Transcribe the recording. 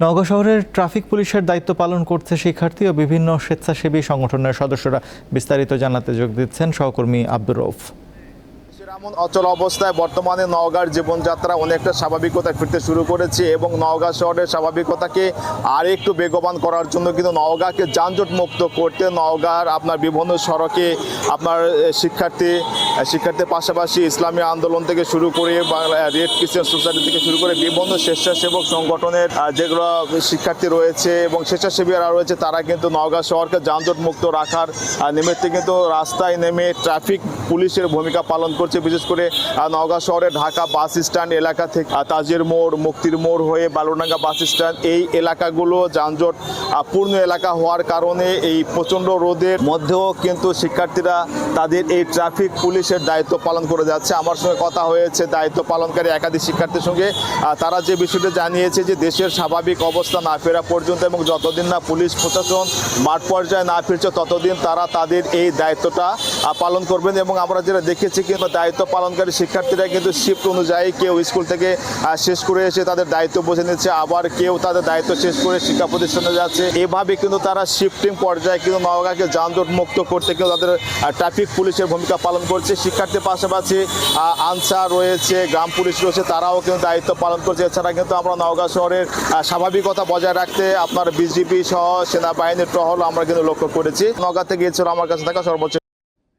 নওগাঁ শহরের ট্রাফিক পুলিশের দায়িত্ব পালন করছে শিক্ষার্থী ও বিভিন্ন স্বেচ্ছাসেবী সংগঠনের সদস্যরা। বিস্তারিত জানাতে যোগ দিচ্ছেন সহকর্মী আব্দুর রৌফ এমন অচল অবস্থায় বর্তমানে নওগাঁর জীবনযাত্রা অনেকটা স্বাভাবিকতায় ফিরতে শুরু করেছে এবং নওগাঁ শহরের স্বাভাবিকতাকে আর একটু বেগবান করার জন্য কিন্তু নওগাঁকে যানজট মুক্ত করতে নওগাঁর আপনার বিভিন্ন সড়কে আপনার শিক্ষার্থী, শিক্ষার্থীর পাশাপাশি ইসলামী আন্দোলন থেকে শুরু করে বাংলা রেড ক্রিশ্চিয়ান সোসাইটি থেকে শুরু করে বিভিন্ন স্বেচ্ছাসেবক সংগঠনের যেগুলো শিক্ষার্থী রয়েছে এবং স্বেচ্ছাসেবীরা রয়েছে, তারা কিন্তু নওগাঁ শহরকে যানজট মুক্ত রাখার নিমিত্তে কিন্তু রাস্তায় নেমে ট্রাফিক পুলিশের ভূমিকা পালন করছে। বিশেষ করে নওগাঁ শহরে ঢাকা বাস স্ট্যান্ড এলাকা থেকে তাজের মোড়, মুক্তির মোড় হয়ে বালুডাঙ্গা বাস স্ট্যান্ড, এই এলাকাগুলো যানজট পূর্ণ এলাকা হওয়ার কারণে এই প্রচণ্ড রোদের মধ্যেও কিন্তু শিক্ষার্থীরা তাদের এই ট্রাফিক পুলিশের দায়িত্ব পালন করে যাচ্ছে। আমার সঙ্গে কথা হয়েছে দায়িত্ব পালনকারী একাধিক শিক্ষার্থীর সঙ্গে। তারা যে বিষয়টি জানিয়েছে যে দেশের স্বাভাবিক অবস্থা না ফেরা পর্যন্ত এবং যতদিন না পুলিশ প্রশাসন মাঠ পর্যায়ে না ফিরছে, ততদিন তারা তাদের এই দায়িত্বটা পালন করবেন এবং আমরা যেটা দেখেছি কিন্তু দায়িত্ব পালনকারী শিক্ষার্থীরা কিন্তু শিফট অনুযায়ী কেউ স্কুল থেকে শেষ করে এসে তাদের দায়িত্ব বুঝে নিচ্ছে, আবার কেউ তাদের দায়িত্ব শেষ করে শিক্ষা প্রতিষ্ঠানে যাচ্ছে। এভাবে কিন্তু তারা শিফটিং পর্যায়ে কিন্তু নওগাঁকে যানজট মুক্ত করতে কিন্তু তাদের ট্রাফিক পুলিশের ভূমিকা পালন করছে। শিক্ষার্থীর পাশাপাশি আনসার রয়েছে, গ্রাম পুলিশ রয়েছে, তারাও কিন্তু দায়িত্ব পালন করছে। এছাড়া কিন্তু আমরা নওগাঁ শহরের স্বাভাবিকতা বজায় রাখতে আপনার বিজিবি সহ সেনাবাহিনীর টহল আমরা কিন্তু লক্ষ্য করেছি। নওগাঁ থেকে এছাড়া আমার কাছে থাকা সর্বোচ্চ